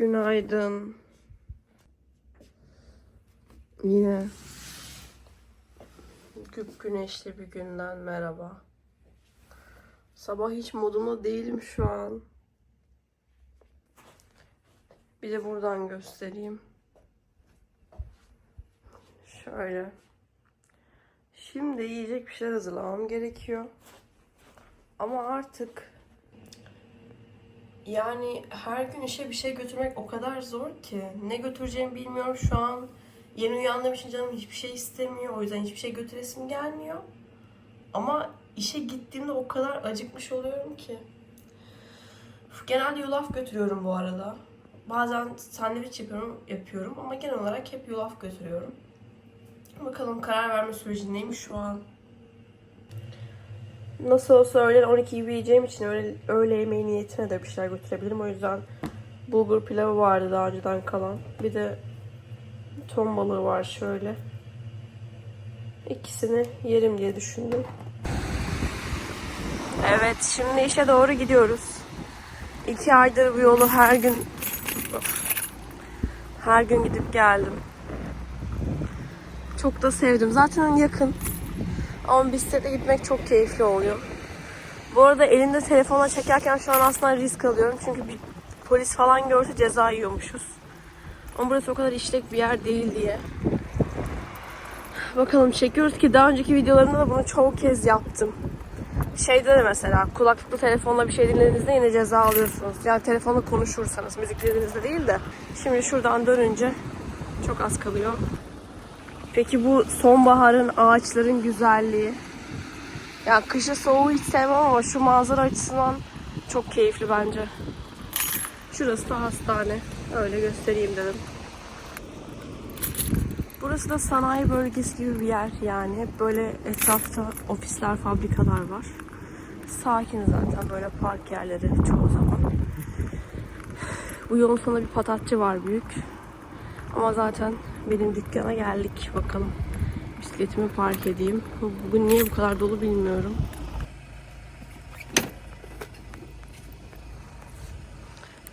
Günaydın. Yine güp güneşli bir günden merhaba. Sabah hiç modumda değilim şu an. Bir de buradan göstereyim. Şöyle. Şimdi yiyecek bir şeyler hazırlamam gerekiyor. Ama artık yani her gün işe bir şey götürmek o kadar zor ki. Ne götüreceğimi bilmiyorum şu an. Yeni uyandığım için canım hiçbir şey istemiyor. O yüzden hiçbir şey götüresim gelmiyor. Ama işe gittiğimde o kadar acıkmış oluyorum ki. Genelde yulaf götürüyorum bu arada. Bazen sandviç yapıyorum, yapıyorum ama genel olarak hep yulaf götürüyorum. Bakalım karar verme sürecindeyim şu an. Nasıl olsa öğlen 12 gibi yiyeceğim için öğle, öğle yemeği niyetine de bir şeyler götürebilirim. O yüzden bulgur pilavı vardı daha önceden kalan. Bir de ton balığı var şöyle. İkisini yerim diye düşündüm. Evet şimdi işe doğru gidiyoruz. İki aydır bu yolu her gün her gün gidip geldim. Çok da sevdim. Zaten yakın. Ama bisiklete gitmek çok keyifli oluyor. Bu arada elinde telefonla çekerken şu an aslında risk alıyorum. Çünkü bir polis falan görse ceza yiyormuşuz. Ama burası o kadar işlek bir yer değil diye. Bakalım çekiyoruz ki daha önceki videolarımda da bunu çoğu kez yaptım. Şeyde de mesela kulaklıklı telefonla bir şey dinlediğinizde yine ceza alıyorsunuz. Yani telefonla konuşursanız müzik dinlediğinizde değil de. Şimdi şuradan dönünce çok az kalıyor. Peki bu sonbaharın ağaçların güzelliği. Ya kışı soğuğu hiç sevmem ama şu manzara açısından çok keyifli bence. Şurası da hastane. Öyle göstereyim dedim. Burası da sanayi bölgesi gibi bir yer yani. Böyle etrafta ofisler, fabrikalar var. Sakin zaten böyle park yerleri çoğu zaman. Bu yolun sonunda bir patatçı var büyük. Ama zaten benim dükkana geldik. Bakalım bisikletimi park edeyim. Bugün niye bu kadar dolu bilmiyorum.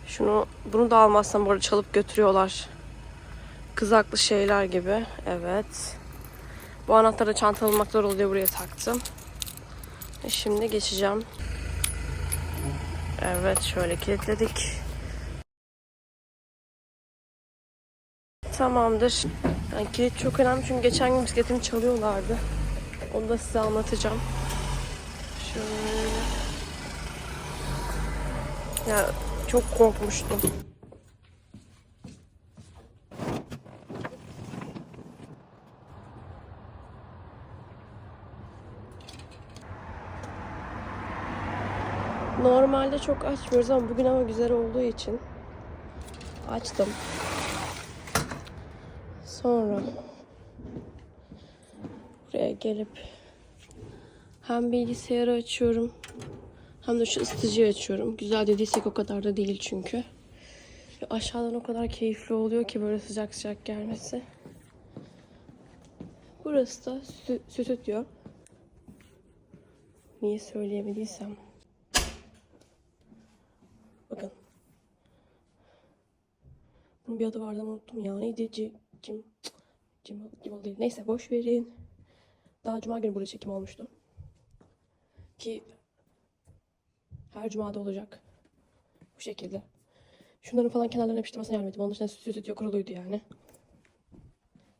Şunu bunu da almazsam bu arada çalıp götürüyorlar. Kızaklı şeyler gibi. Evet. Bu anahtarı çanta almak zor oluyor buraya taktım. E şimdi geçeceğim. Evet şöyle kilitledik. Tamamdır. Yani kilit çok önemli çünkü geçen gün bisikletimi çalıyorlardı. Onu da size anlatacağım. Şöyle. Ya çok korkmuştum. Normalde çok açmıyoruz ama bugün hava güzel olduğu için açtım. Sonra buraya gelip hem bilgisayarı açıyorum hem de şu ısıtıcıyı açıyorum. Güzel dediysek o kadar da değil çünkü. Aşağıdan o kadar keyifli oluyor ki böyle sıcak sıcak gelmesi. Burası da stü- stüdyo. Niye söyleyemediysem. Bakın. Bunun bir adı vardı ama unuttum ya. Neydi? Cim. Cim, Cim değil. Neyse boş verin. Daha cuma günü burada çekim olmuştu. Ki her cumada olacak. Bu şekilde. Şunların falan kenarlarına yapıştırmasına yardım ettim. Onun dışında stüdyo kuruluydu yani.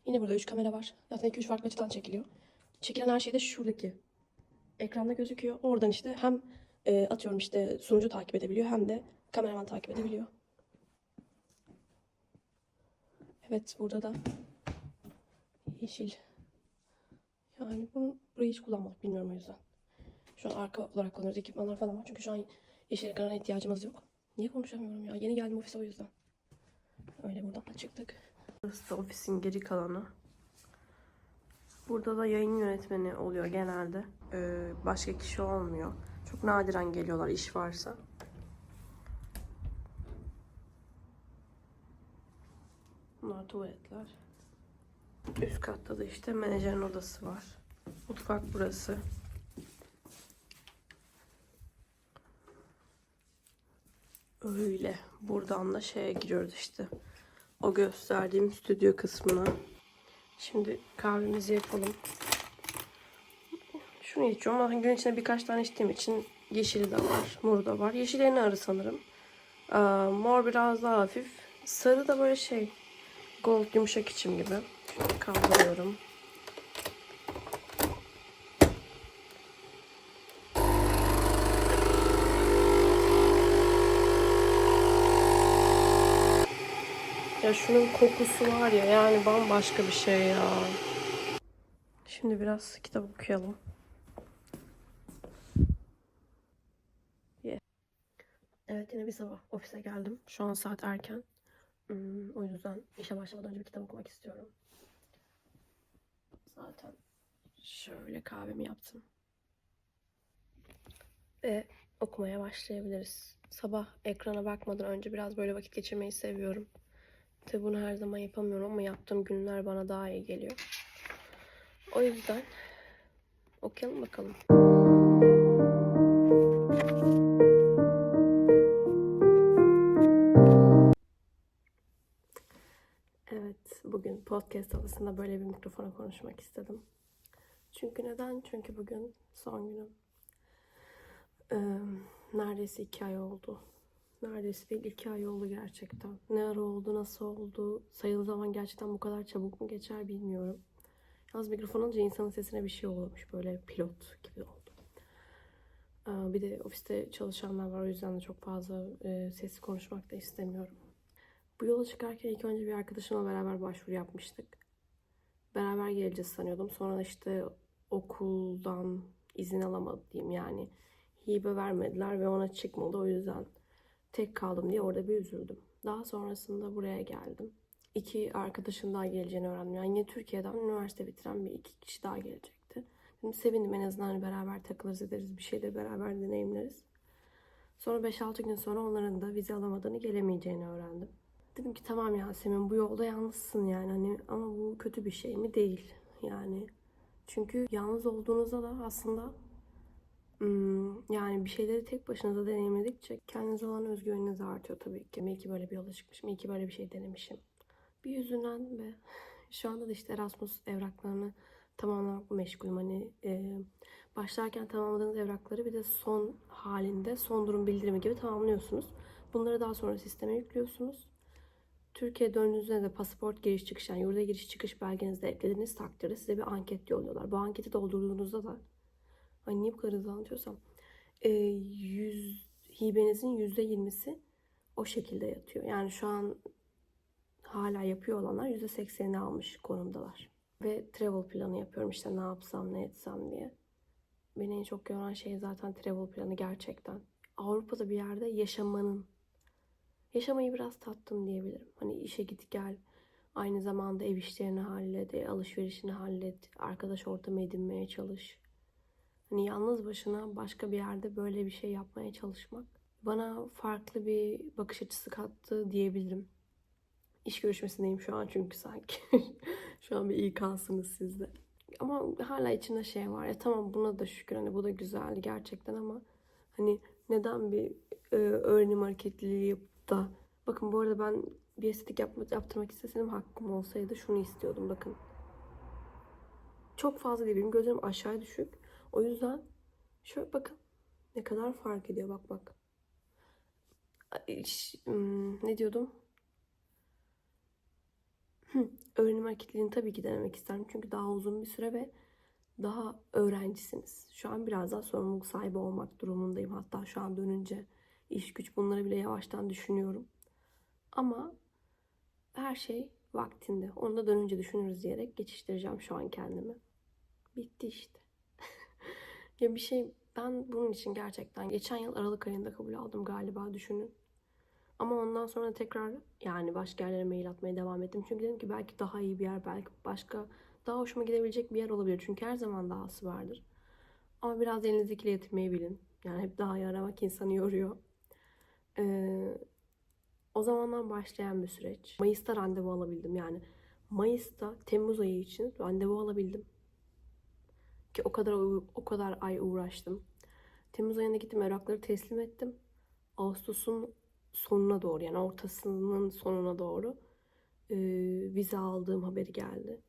Yine burada 3 kamera var. Zaten 2-3 farklı açıdan çekiliyor. Çekilen her şey de şuradaki ekranda gözüküyor. Oradan işte hem e, atıyorum işte sunucu takip edebiliyor hem de kameraman takip edebiliyor. Evet burada da yeşil. Yani bunu burayı hiç kullanmadık bilmiyorum o yüzden. Şu an arka olarak kullanıyoruz. Ekipmanlar falan var. Çünkü şu an yeşil ekrana ihtiyacımız yok. Niye konuşamıyorum ya? Yeni geldim ofise o yüzden. Öyle buradan da çıktık. Burası da ofisin geri kalanı. Burada da yayın yönetmeni oluyor genelde. Ee, başka kişi olmuyor. Çok nadiren geliyorlar iş varsa. Bunlar tuvaletler. Üst katta da işte menajerin odası var. Mutfak burası. Böyle. Buradan da şeye giriyoruz işte. O gösterdiğim stüdyo kısmına. Şimdi kahvemizi yapalım. Şunu içiyorum ama gün içinde birkaç tane içtiğim için yeşili de var, moru da var. Yeşil en arı sanırım. Aa, mor biraz daha hafif. Sarı da böyle şey, gold yumuşak içim gibi. Kaldırıyorum. Ya şunun kokusu var ya yani bambaşka bir şey ya. Şimdi biraz kitap okuyalım. Evet yine bir sabah ofise geldim. Şu an saat erken. Hmm, o yüzden işe başlamadan önce bir kitap okumak istiyorum. Zaten şöyle kahvemi yaptım. Ve okumaya başlayabiliriz. Sabah ekrana bakmadan önce biraz böyle vakit geçirmeyi seviyorum. Tabi bunu her zaman yapamıyorum ama yaptığım günler bana daha iyi geliyor. O yüzden okuyalım bakalım. Bugün podcast havasında böyle bir mikrofona konuşmak istedim. Çünkü neden? Çünkü bugün son günüm. Ee, neredeyse iki ay oldu. Neredeyse değil iki ay oldu gerçekten. Ne ara oldu, nasıl oldu, sayılı zaman gerçekten bu kadar çabuk mu geçer bilmiyorum. Yalnız mikrofon alınca insanın sesine bir şey oluyormuş. Böyle pilot gibi oldu. Ee, bir de ofiste çalışanlar var. O yüzden de çok fazla e, sesli konuşmak da istemiyorum. Bu yola çıkarken ilk önce bir arkadaşımla beraber başvuru yapmıştık. Beraber geleceğiz sanıyordum. Sonra işte okuldan izin alamadı diyeyim yani. Hibe vermediler ve ona çıkmadı. O yüzden tek kaldım diye orada bir üzüldüm. Daha sonrasında buraya geldim. İki arkadaşın daha geleceğini öğrendim. Yani yine Türkiye'den üniversite bitiren bir iki kişi daha gelecekti. Dedim, sevindim en azından hani beraber takılırız ederiz bir şeyleri beraber deneyimleriz. Sonra 5-6 gün sonra onların da vize alamadığını gelemeyeceğini öğrendim. Dedim ki tamam Yasemin bu yolda yalnızsın yani hani ama bu kötü bir şey mi değil yani. Çünkü yalnız olduğunuzda da aslında yani bir şeyleri tek başınıza deneyimledikçe kendinize olan özgüveniniz artıyor tabii ki. İyi ki böyle bir yola çıkmışım, iyi ki böyle bir şey denemişim. Bir yüzünden ve şu anda da işte Erasmus evraklarını tamamlamakla meşgulüm. Hani e, başlarken tamamladığınız evrakları bir de son halinde son durum bildirimi gibi tamamlıyorsunuz. Bunları daha sonra sisteme yüklüyorsunuz. Türkiye döndüğünüzde de pasaport giriş çıkış yani yurda giriş çıkış belgenizi de eklediğiniz takdirde size bir anket yolluyorlar. Bu anketi doldurduğunuzda da Ay niye bu kadar hızlı anlatıyorsam. E, yüz, hibenizin yüzde yirmisi o şekilde yatıyor. Yani şu an hala yapıyor olanlar yüzde seksenini almış konumdalar. Ve travel planı yapıyorum işte ne yapsam ne etsem diye. Beni en çok yoran şey zaten travel planı gerçekten. Avrupa'da bir yerde yaşamanın. Yaşamayı biraz tattım diyebilirim. Hani işe git gel. Aynı zamanda ev işlerini hallet, e, alışverişini hallet, arkadaş ortamı edinmeye çalış. Hani yalnız başına başka bir yerde böyle bir şey yapmaya çalışmak bana farklı bir bakış açısı kattı diyebilirim. İş görüşmesindeyim şu an çünkü sanki. şu an bir iyi kalsınız sizde. Ama hala içinde şey var ya tamam buna da şükür hani bu da güzeldi gerçekten ama hani neden bir e, öğrenim hareketliliği yapıp da bakın bu arada ben bir estetik yapma, yaptırmak isteseydim hakkım olsaydı şunu istiyordum bakın. Çok fazla değil benim gözlerim aşağı düşük. O yüzden şöyle bakın ne kadar fark ediyor bak bak. Hmm, ne diyordum? Öğrenim hareketliliğini tabii ki denemek isterim. Çünkü daha uzun bir süre ve daha öğrencisiniz. Şu an biraz daha sorumluluk sahibi olmak durumundayım. Hatta şu an dönünce iş güç bunları bile yavaştan düşünüyorum. Ama her şey vaktinde. Onu da dönünce düşünürüz diyerek geçiştireceğim şu an kendimi. Bitti işte. ya bir şey ben bunun için gerçekten geçen yıl Aralık ayında kabul aldım galiba düşünün. Ama ondan sonra tekrar yani başka yerlere mail atmaya devam ettim. Çünkü dedim ki belki daha iyi bir yer, belki başka daha hoşuma gidebilecek bir yer olabilir. Çünkü her zaman dahası vardır. Ama biraz elinizdekiyle yetinmeyi bilin. Yani hep daha iyi aramak insanı yoruyor. Ee, o zamandan başlayan bir süreç. Mayıs'ta randevu alabildim yani. Mayıs'ta Temmuz ayı için randevu alabildim. Ki o kadar o kadar ay uğraştım. Temmuz ayında gittim evrakları teslim ettim. Ağustos'un sonuna doğru yani ortasının sonuna doğru e, vize aldığım haberi geldi.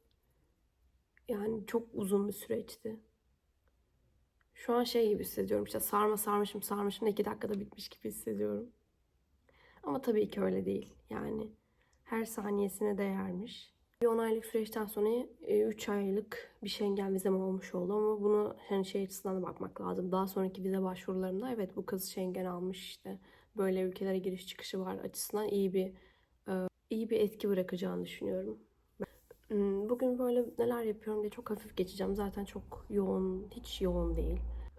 Yani çok uzun bir süreçti. Şu an şey gibi hissediyorum işte sarma sarmışım sarmışım da iki dakikada bitmiş gibi hissediyorum. Ama tabii ki öyle değil. Yani her saniyesine değermiş. Bir 10 aylık süreçten sonra 3 aylık bir Schengen vizem olmuş oldu ama bunu hani şey açısından da bakmak lazım. Daha sonraki vize başvurularımda evet bu kız Schengen almış işte böyle ülkelere giriş çıkışı var açısından iyi bir e, iyi bir etki bırakacağını düşünüyorum. Hmm, Bugün böyle neler yapıyorum diye çok hafif geçeceğim. Zaten çok yoğun, hiç yoğun değil.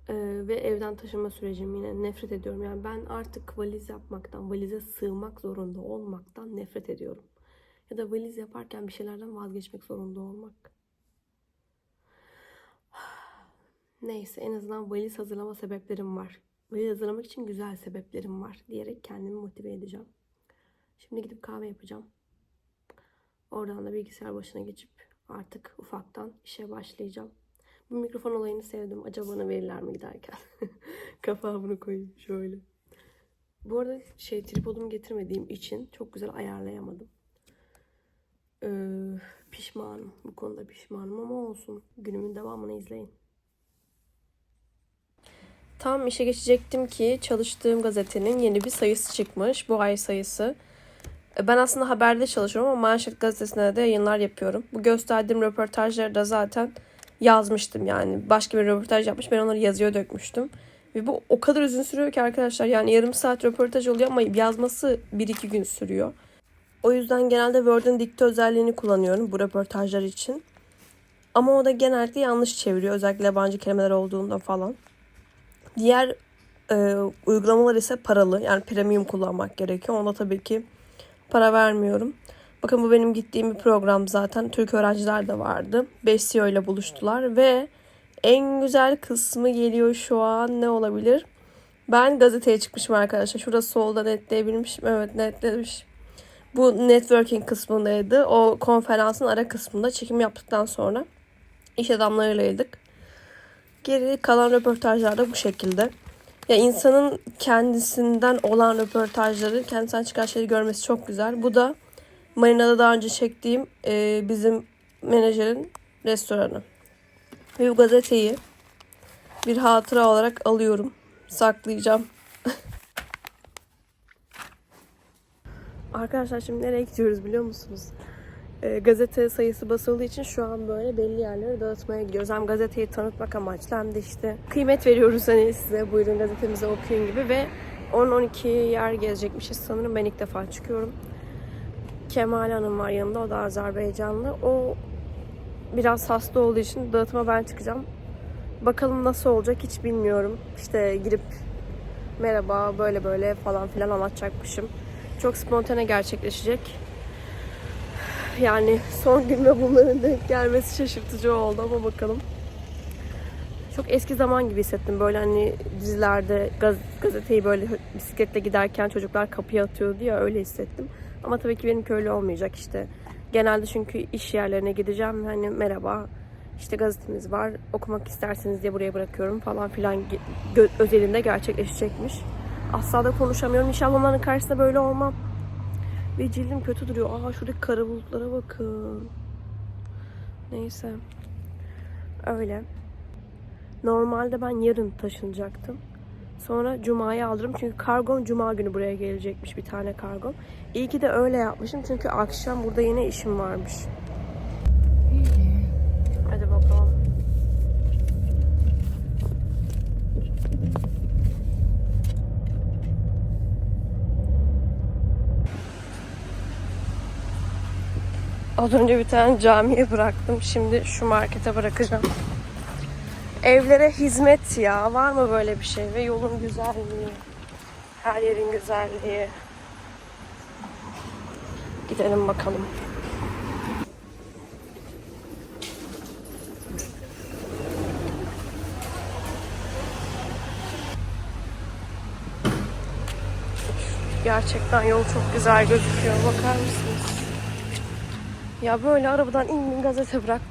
Ee, ve evden taşınma sürecim yine nefret ediyorum. Yani ben artık valiz yapmaktan, valize sığmak zorunda olmaktan nefret ediyorum. Ya da valiz yaparken bir şeylerden vazgeçmek zorunda olmak. Neyse en azından valiz hazırlama sebeplerim var. Valiz hazırlamak için güzel sebeplerim var diyerek kendimi motive edeceğim. Şimdi gidip kahve yapacağım. Oradan da bilgisayar başına geçip artık ufaktan işe başlayacağım. Bu mikrofon olayını sevdim. Acaba bana verirler mi giderken? Kapağı bunu koyayım şöyle. Bu arada şey tripodumu getirmediğim için çok güzel ayarlayamadım. Ee, pişmanım. Bu konuda pişmanım ama olsun. Günümün devamını izleyin. Tam işe geçecektim ki çalıştığım gazetenin yeni bir sayısı çıkmış. Bu ay sayısı. E, Ben aslında haberde çalışıyorum ama Manşet gazetesinde de yayınlar yapıyorum. Bu gösterdiğim röportajları da zaten yazmıştım yani. Başka bir röportaj yapmış. Ben onları yazıya dökmüştüm. Ve bu o kadar uzun sürüyor ki arkadaşlar. Yani yarım saat röportaj oluyor ama yazması 1-2 gün sürüyor. O yüzden genelde Word'un dikte özelliğini kullanıyorum bu röportajlar için. Ama o da genellikle yanlış çeviriyor. Özellikle yabancı kelimeler olduğunda falan. Diğer e, uygulamalar ise paralı. Yani premium kullanmak gerekiyor. Onda tabii ki para vermiyorum. Bakın bu benim gittiğim bir program zaten. Türk öğrenciler de vardı. 5 CEO ile buluştular ve en güzel kısmı geliyor şu an ne olabilir? Ben gazeteye çıkmışım arkadaşlar. Şurada solda netleyebilmişim. Evet netlemiş. Bu networking kısmındaydı. O konferansın ara kısmında çekim yaptıktan sonra iş adamlarıylaydık. Geri kalan röportajlar da bu şekilde. Ya insanın kendisinden olan röportajları, kendisinden çıkan şeyi görmesi çok güzel. Bu da Marina'da daha önce çektiğim e, bizim menajerin restoranı. Ve bu gazeteyi bir hatıra olarak alıyorum. Saklayacağım. Arkadaşlar şimdi nereye gidiyoruz biliyor musunuz? E, gazete sayısı basıldığı için şu an böyle belli yerlere dağıtmaya gidiyoruz. Hem gazeteyi tanıtmak amaçlı hem de işte kıymet veriyoruz hani size buyurun gazetemizi okuyun gibi ve 10-12 yer gezecekmişiz sanırım. Ben ilk defa çıkıyorum. Kemal Hanım var yanında. O da Azerbaycanlı. O biraz hasta olduğu için dağıtıma ben çıkacağım. Bakalım nasıl olacak hiç bilmiyorum. İşte girip merhaba böyle böyle falan filan anlatacakmışım. Çok spontane gerçekleşecek. Yani son gün ve bunların denk gelmesi şaşırtıcı oldu ama bakalım. Çok eski zaman gibi hissettim. Böyle hani dizilerde gaz, gazeteyi böyle bisikletle giderken çocuklar kapıya atıyordu ya öyle hissettim. Ama tabii ki benimki öyle olmayacak işte. Genelde çünkü iş yerlerine gideceğim. Hani merhaba işte gazetemiz var okumak isterseniz diye buraya bırakıyorum falan filan özelinde gerçekleşecekmiş. Asla da konuşamıyorum. İnşallah onların karşısında böyle olmam. Ve cildim kötü duruyor. Aa şuradaki kara bulutlara bakın. Neyse. Öyle. Normalde ben yarın taşınacaktım. Sonra Cuma'ya alırım. Çünkü kargom Cuma günü buraya gelecekmiş bir tane kargom. İyi ki de öyle yapmışım. Çünkü akşam burada yine işim varmış. Hadi bakalım. Az önce bir tane camiye bıraktım. Şimdi şu markete bırakacağım. Evlere hizmet ya. Var mı böyle bir şey? Ve yolun güzelliği. Her yerin güzelliği. Gidelim bakalım. Gerçekten yol çok güzel gözüküyor. Bakar mısınız? Ya böyle arabadan in gazete bırak.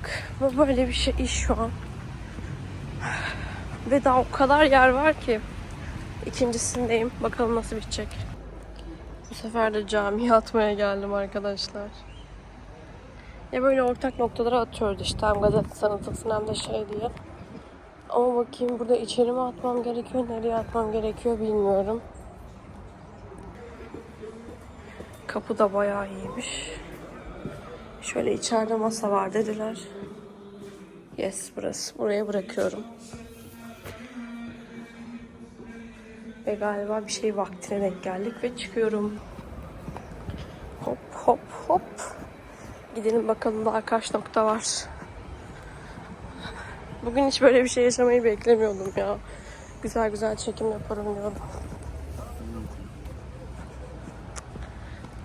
Böyle bir şey iş şu an. Ve daha o kadar yer var ki. İkincisindeyim. Bakalım nasıl bitecek. sefer de camiye atmaya geldim arkadaşlar. Ya böyle ortak noktalara atıyoruz işte hem gazete tanıtılsın hem de şey diye. Ama bakayım burada içeri mi atmam gerekiyor, nereye atmam gerekiyor bilmiyorum. Kapı da bayağı iyiymiş. Şöyle içeride masa var dediler. Yes burası. Buraya bırakıyorum. Ve galiba bir şey vaktine denk geldik ve çıkıyorum. Hop hop hop. Gidelim bakalım daha kaç nokta var. Bugün hiç böyle bir şey yaşamayı beklemiyordum ya. Güzel güzel çekim yaparım diyordum.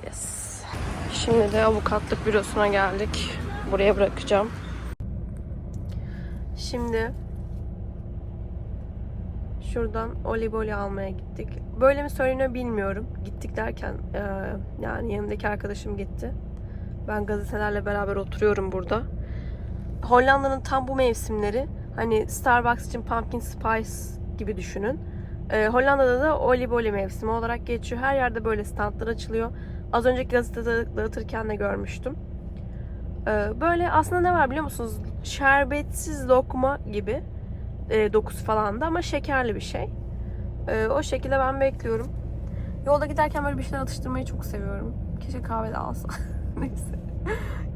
Yes. Şimdi de avukatlık bürosuna geldik. Buraya bırakacağım. Şimdi şuradan oliboli almaya gittik. Böyle mi söyleniyor bilmiyorum. Gittik derken e, yani yanımdaki arkadaşım gitti. Ben gazetelerle beraber oturuyorum burada. Hollanda'nın tam bu mevsimleri hani Starbucks için pumpkin spice gibi düşünün. E, Hollanda'da da oliboli mevsimi olarak geçiyor. Her yerde böyle standlar açılıyor. Az önceki gazetede dağıtırken de görmüştüm. E, böyle aslında ne var biliyor musunuz? Şerbetsiz lokma gibi e, dokusu falan da ama şekerli bir şey. E, o şekilde ben bekliyorum. Yolda giderken böyle bir şeyler atıştırmayı çok seviyorum. Keşke kahve de alsa. Neyse.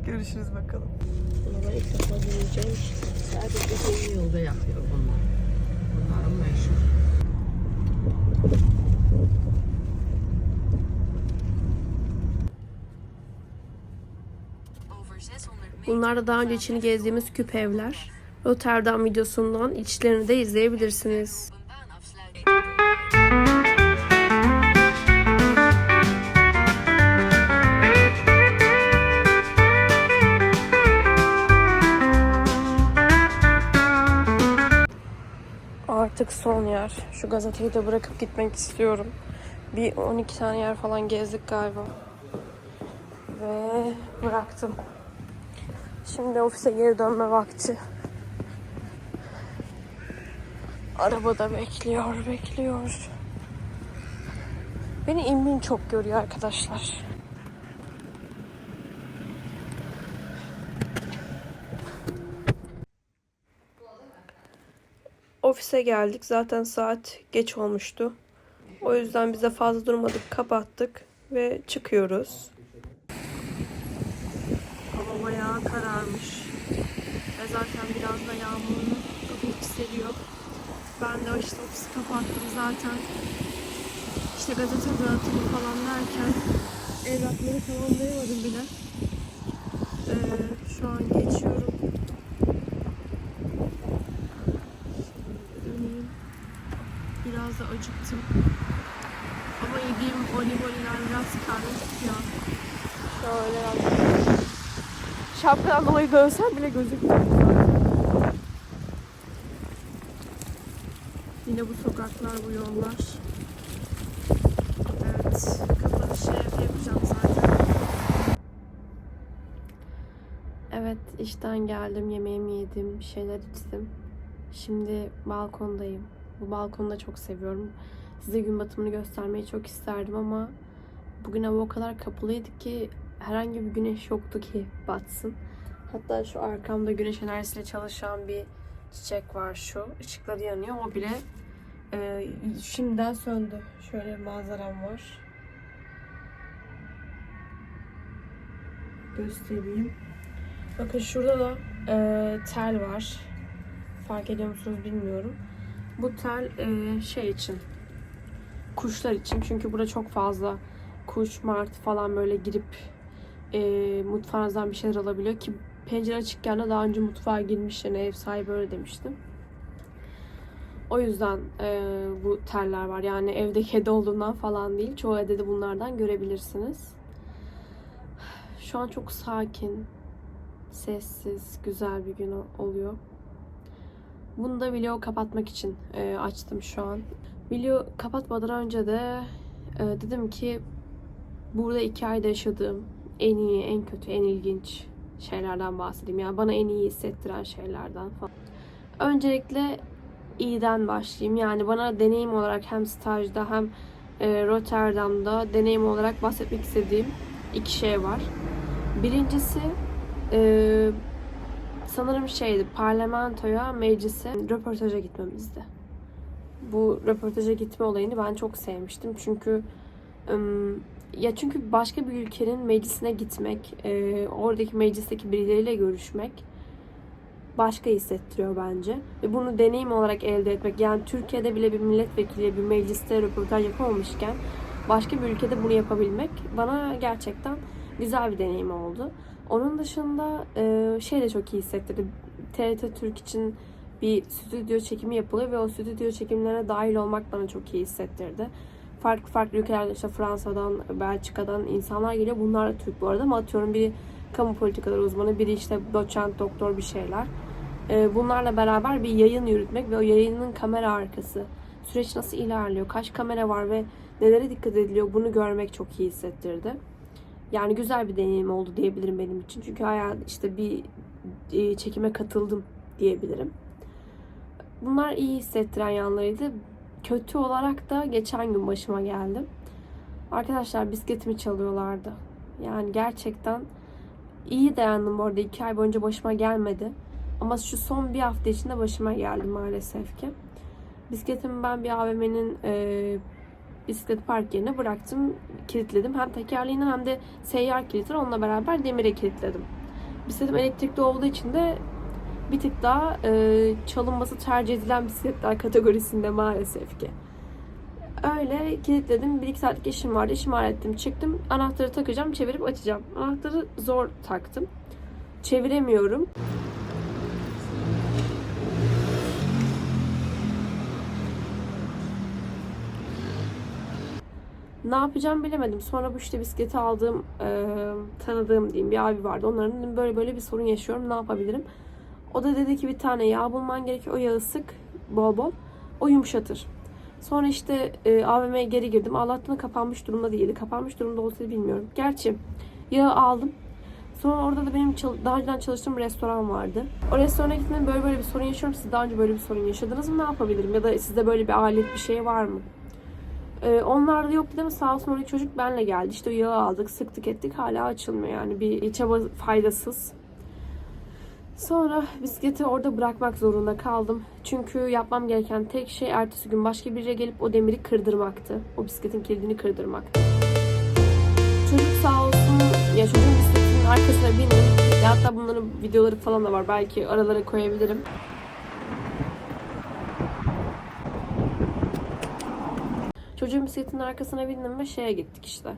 Görüşürüz bakalım. Ben ilk defa deneyeceğim. Sadece bir yolda yapıyor bunlar. Bunların meşhur. Bunlar da daha önce içini gezdiğimiz küp evler. Rotterdam videosundan içlerini de izleyebilirsiniz. Artık son yer. Şu gazeteyi de bırakıp gitmek istiyorum. Bir 12 tane yer falan gezdik galiba. Ve bıraktım. Şimdi ofise geri dönme vakti. Arabada bekliyor, bekliyor. Beni imbin çok görüyor arkadaşlar. Ofise geldik. Zaten saat geç olmuştu. O yüzden bize fazla durmadık. Kapattık ve çıkıyoruz. Hava bayağı kararmış. Ve zaten biraz da yükseliyor. Ben de işte ofisi kapattım zaten. İşte gazete dağıtımı falan derken evrakları tamamlayamadım bile. Ee, şu an geçiyorum. Biraz da acıktım. Ama yediğim voleybollar biraz karışık ya. Şöyle yaptım. Şapkadan dolayı dönsem bile gözükmüyor. Yine bu sokaklar, bu yollar. Evet, kapanışı yapacağım zaten. Evet, işten geldim, yemeğimi yedim, bir şeyler içtim. Şimdi balkondayım. Bu balkonu da çok seviyorum. Size gün batımını göstermeyi çok isterdim ama bugün hava o kadar kapalıydı ki herhangi bir güneş yoktu ki batsın. Hatta şu arkamda güneş enerjisiyle çalışan bir çiçek var şu. Işıkları yanıyor. O bile e, şimdiden söndü. Şöyle bir manzaram var. Göstereyim. Bakın şurada da e, tel var. Fark ediyor musunuz bilmiyorum. Bu tel e, şey için. Kuşlar için. Çünkü burada çok fazla kuş, martı falan böyle girip e, mutfağınızdan bir şeyler alabiliyor ki pencere açıkken de daha önce mutfağa girmiş yani ev sahibi öyle demiştim. O yüzden e, bu teller var. Yani evde kedi olduğundan falan değil. Çoğu evde de bunlardan görebilirsiniz. Şu an çok sakin, sessiz, güzel bir gün oluyor. Bunu da video kapatmak için e, açtım şu an. Video kapatmadan önce de e, dedim ki burada iki ayda yaşadığım en iyi, en kötü, en ilginç şeylerden bahsedeyim. Yani bana en iyi hissettiren şeylerden falan. Öncelikle iyiden başlayayım. Yani bana deneyim olarak hem stajda hem e, Rotterdam'da deneyim olarak bahsetmek istediğim iki şey var. Birincisi e, sanırım şeydi parlamentoya, meclise röportaja gitmemizdi. Bu röportaja gitme olayını ben çok sevmiştim. Çünkü ya çünkü başka bir ülkenin meclisine gitmek, e, oradaki meclisteki birileriyle görüşmek başka hissettiriyor bence. Ve bunu deneyim olarak elde etmek, yani Türkiye'de bile bir milletvekili bir mecliste röportaj yapamamışken başka bir ülkede bunu yapabilmek bana gerçekten güzel bir deneyim oldu. Onun dışında e, şey de çok iyi hissettirdi. TRT Türk için bir stüdyo çekimi yapılıyor ve o stüdyo çekimlerine dahil olmak bana çok iyi hissettirdi. Farklı farklı ülkelerden işte Fransa'dan, Belçika'dan insanlar geliyor. Bunlar Türk bu arada ama atıyorum biri kamu politikaları uzmanı, biri işte doçent, doktor bir şeyler. Ee, bunlarla beraber bir yayın yürütmek ve o yayının kamera arkası. Süreç nasıl ilerliyor, kaç kamera var ve nelere dikkat ediliyor bunu görmek çok iyi hissettirdi. Yani güzel bir deneyim oldu diyebilirim benim için. Çünkü hayat işte bir e, çekime katıldım diyebilirim. Bunlar iyi hissettiren yanlarıydı. Kötü olarak da geçen gün başıma geldi. Arkadaşlar bisikletimi çalıyorlardı. Yani gerçekten iyi dayandım bu arada. iki ay boyunca başıma gelmedi. Ama şu son bir hafta içinde başıma geldi maalesef ki. Bisikletimi ben bir AVM'nin e, bisiklet park yerine bıraktım. Kilitledim. Hem tekerleğinden hem de seyyar kilitler onunla beraber demire kilitledim. Bisikletim elektrikli olduğu için de bir tık daha e, çalınması tercih edilen bisikletler kategorisinde maalesef ki. Öyle kilitledim. Bir iki saatlik işim vardı. İşimi hallettim. Çıktım. Anahtarı takacağım. Çevirip açacağım. Anahtarı zor taktım. Çeviremiyorum. Ne yapacağım bilemedim. Sonra bu işte bisikleti aldığım, e, tanıdığım diyeyim bir abi vardı. Onların böyle böyle bir sorun yaşıyorum. Ne yapabilirim? O da dedi ki bir tane yağ bulman gerekiyor. O yağı sık bol bol. O yumuşatır. Sonra işte e, AVM'ye geri girdim. Allah'tan kapanmış durumda değildi. Kapanmış durumda olsaydı bilmiyorum. Gerçi yağı aldım. Sonra orada da benim daha önceden çalıştığım restoran vardı. O restorana gittim böyle böyle bir sorun yaşıyorum. Siz daha önce böyle bir sorun yaşadınız mı? Ne yapabilirim? Ya da sizde böyle bir alet bir şey var mı? Ee, onlarda yok dedim sağ olsun oraya çocuk benle geldi. İşte yağı aldık, sıktık ettik. Hala açılmıyor yani. Bir çaba faydasız. Sonra bisikleti orada bırakmak zorunda kaldım. Çünkü yapmam gereken tek şey ertesi gün başka biriyle gelip o demiri kırdırmaktı. O bisikletin kilidini kırdırmak. Çocuk sağ olsun ya çocuğun bisikletinin arkasına bindim. Ya hatta bunların videoları falan da var. Belki aralara koyabilirim. Çocuğun bisikletinin arkasına bindim ve şeye gittik işte.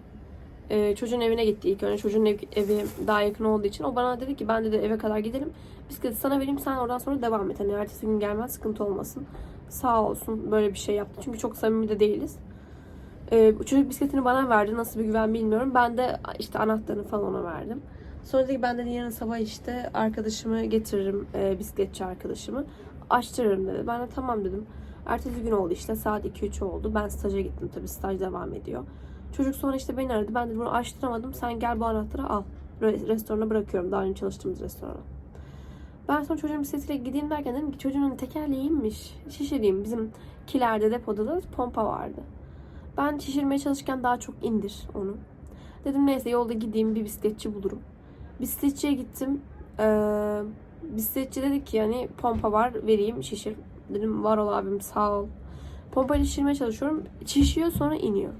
Ee, çocuğun evine gitti ilk önce. Çocuğun ev- evi daha yakın olduğu için. O bana dedi ki ben de eve kadar gidelim. Bisikleti sana vereyim sen oradan sonra devam et. Hani ertesi gün gelmez sıkıntı olmasın. Sağ olsun böyle bir şey yaptı. Çünkü çok samimi de değiliz. Ee, çocuk bisikletini bana verdi. Nasıl bir güven bilmiyorum. Ben de işte anahtarını falan ona verdim. Sonra dedi ki ben de yarın sabah işte arkadaşımı getiririm. E, bisikletçi arkadaşımı. Açtırırım dedi. Ben de tamam dedim. Ertesi gün oldu işte saat 2-3 oldu. Ben staja gittim tabii staj devam ediyor. Çocuk sonra işte beni aradı. Ben de bunu açtıramadım. Sen gel bu anahtarı al. Re- restorana bırakıyorum. Daha önce çalıştığımız restorana. Ben sonra çocuğun bisikletiyle gideyim derken dedim ki çocuğun tekerleği inmiş. Şişireyim. Bizim kilerde depoda da pompa vardı. Ben şişirmeye çalışırken daha çok indir onu. Dedim neyse yolda gideyim bir bisikletçi bulurum. Bisikletçiye gittim. Ee, bisikletçi dedi ki yani pompa var vereyim şişir. Dedim var ol abim sağ ol. Pompayla şişirmeye çalışıyorum. Şişiyor sonra iniyor.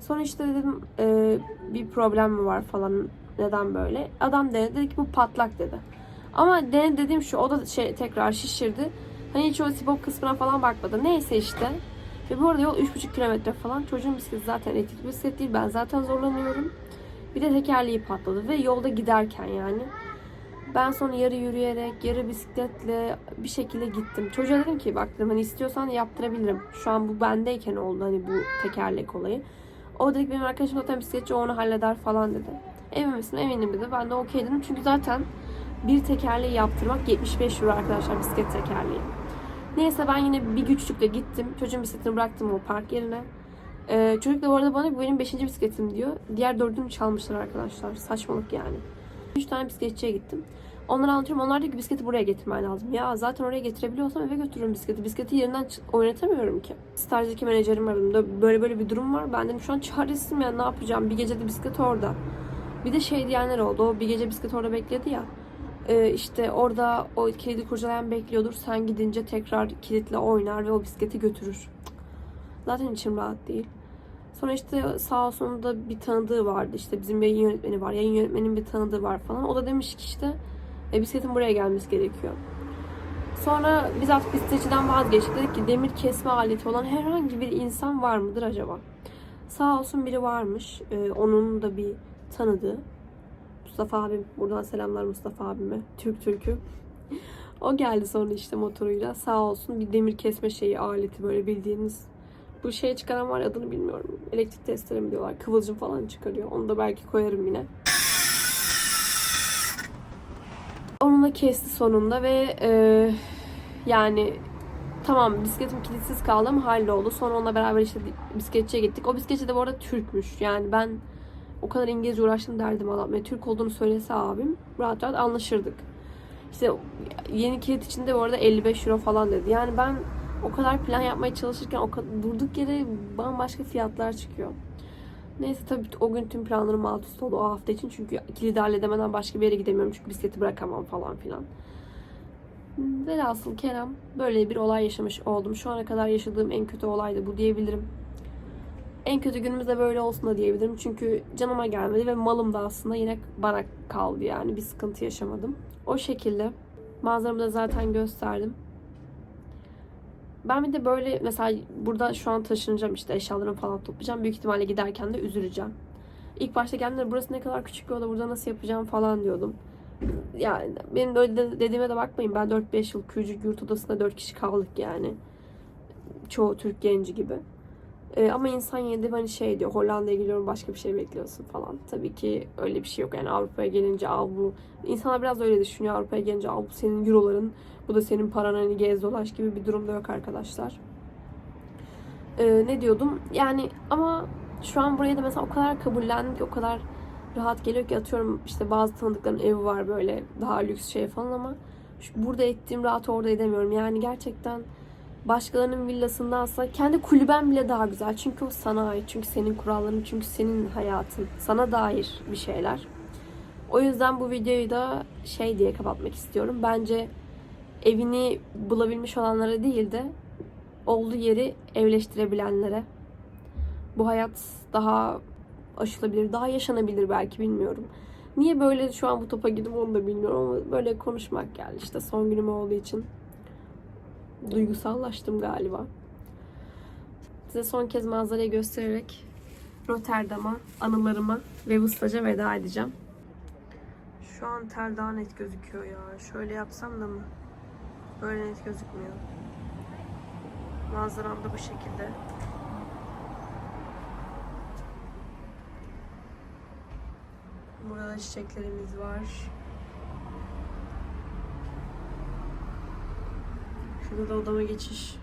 Sonra işte dedim e, bir problem mi var falan neden böyle. Adam denedi dedi ki bu patlak dedi. Ama denedi dediğim şu o da şey tekrar şişirdi. Hani hiç o sibop kısmına falan bakmadı. Neyse işte. Ve bu arada yol 3,5 kilometre falan. Çocuğun bisikleti zaten elektrikli bisiklet değil. Ben zaten zorlanıyorum. Bir de tekerleği patladı ve yolda giderken yani. Ben sonra yarı yürüyerek, yarı bisikletle bir şekilde gittim. Çocuğa dedim ki bak dedim hani istiyorsan yaptırabilirim. Şu an bu bendeyken oldu hani bu tekerlek olayı. O dedi benim arkadaşım zaten bisikletçi onu halleder falan dedi. Emin misin? Eminim dedi. Ben de okey dedim. Çünkü zaten bir tekerleği yaptırmak 75 euro arkadaşlar bisiklet tekerleği. Neyse ben yine bir güçlükle gittim. Çocuğun bisikletini bıraktım o park yerine. Ee, çocuk da bu arada bana bu benim 5. bisikletim diyor. Diğer dördünü çalmışlar arkadaşlar. Saçmalık yani. 3 tane bisikletçiye gittim. Onlara anlatıyorum. Onlar diyor ki bisikleti buraya getirmen lazım. Ya zaten oraya getirebiliyorsam eve götürürüm bisikleti. Bisikleti yerinden oynatamıyorum ki. Stajdaki menajerim aradım. Da Böyle böyle bir durum var. Ben dedim şu an çaresizim ya ne yapacağım. Bir gece de bisiklet orada. Bir de şey diyenler oldu. O bir gece bisiklet orada bekledi ya. Ee, işte orada o kilidi kurcalayan bekliyordur. Sen gidince tekrar kilitle oynar ve o bisikleti götürür. Zaten içim rahat değil. Sonra işte sağ olsun da bir tanıdığı vardı. İşte bizim yayın yönetmeni var. Yayın yönetmenin bir tanıdığı var falan. O da demiş ki işte e, bisikletin buraya gelmesi gerekiyor. Sonra biz artık bisikletçiden vazgeçtik. Dedik ki demir kesme aleti olan herhangi bir insan var mıdır acaba? Sağ olsun biri varmış. Ee, onun da bir tanıdığı. Mustafa abim. Buradan selamlar Mustafa abime. Türk Türk'ü. o geldi sonra işte motoruyla. Sağ olsun bir demir kesme şeyi aleti böyle bildiğimiz. Bu şey çıkaran var adını bilmiyorum. Elektrik testere mi diyorlar. Kıvılcım falan çıkarıyor. Onu da belki koyarım yine. Kesti sonunda ve e, yani tamam bisikletim kilitsiz kaldı ama halloldu. Sonra onunla beraber işte bisikletçiye gittik. O bisikletçi de bu arada Türkmüş. Yani ben o kadar İngilizce uğraştım derdim adam. Yani Türk olduğunu söylese abim rahat rahat anlaşırdık. İşte yeni kilit için de bu arada 55 euro falan dedi. Yani ben o kadar plan yapmaya çalışırken o kadar, durduk yere bambaşka fiyatlar çıkıyor. Neyse tabii o gün tüm planlarım alt üst oldu o hafta için. Çünkü kilidi halledemeden başka bir yere gidemiyorum. Çünkü bisikleti bırakamam falan filan. Velhasıl Kerem böyle bir olay yaşamış oldum. Şu ana kadar yaşadığım en kötü olaydı bu diyebilirim. En kötü günümüz de böyle olsun da diyebilirim. Çünkü canıma gelmedi ve malım da aslında yine bana kaldı yani. Bir sıkıntı yaşamadım. O şekilde manzaramı da zaten gösterdim. Ben bir de böyle mesela burada şu an taşınacağım işte eşyalarımı falan toplayacağım. Büyük ihtimalle giderken de üzüleceğim. İlk başta geldiğimde burası ne kadar küçük bir oda burada nasıl yapacağım falan diyordum. Yani benim öyle de- dediğime de bakmayın. Ben 4-5 yıl küçük yurt odasında 4 kişi kaldık yani. Çoğu Türk genci gibi. Ee, ama insan yine de hani şey diyor Hollanda'ya gidiyorum başka bir şey bekliyorsun falan. Tabii ki öyle bir şey yok. Yani Avrupa'ya gelince al bu. İnsanlar biraz öyle düşünüyor. Avrupa'ya gelince al bu senin euroların. Bu da senin paran hani gez dolaş gibi bir durumda yok arkadaşlar. Ee, ne diyordum? Yani ama şu an buraya da mesela o kadar kabullendim o kadar rahat geliyor ki atıyorum işte bazı tanıdıkların evi var böyle daha lüks şey falan ama şu, burada ettiğim rahat orada edemiyorum. Yani gerçekten başkalarının villasındansa kendi kulüben bile daha güzel. Çünkü o sana ait. Çünkü senin kuralların, çünkü senin hayatın. Sana dair bir şeyler. O yüzden bu videoyu da şey diye kapatmak istiyorum. Bence evini bulabilmiş olanlara değil de olduğu yeri evleştirebilenlere bu hayat daha aşılabilir, daha yaşanabilir belki bilmiyorum. Niye böyle şu an bu topa girdim onu da bilmiyorum ama böyle konuşmak geldi işte son günüm olduğu için. Duygusallaştım galiba. Size son kez manzarayı göstererek Rotterdam'a, anılarıma ve Vustaca veda edeceğim. Şu an tel daha net gözüküyor ya. Şöyle yapsam da mı? Böyle net gözükmüyor. Manzaram da bu şekilde. Burada da çiçeklerimiz var. Şurada da odama geçiş.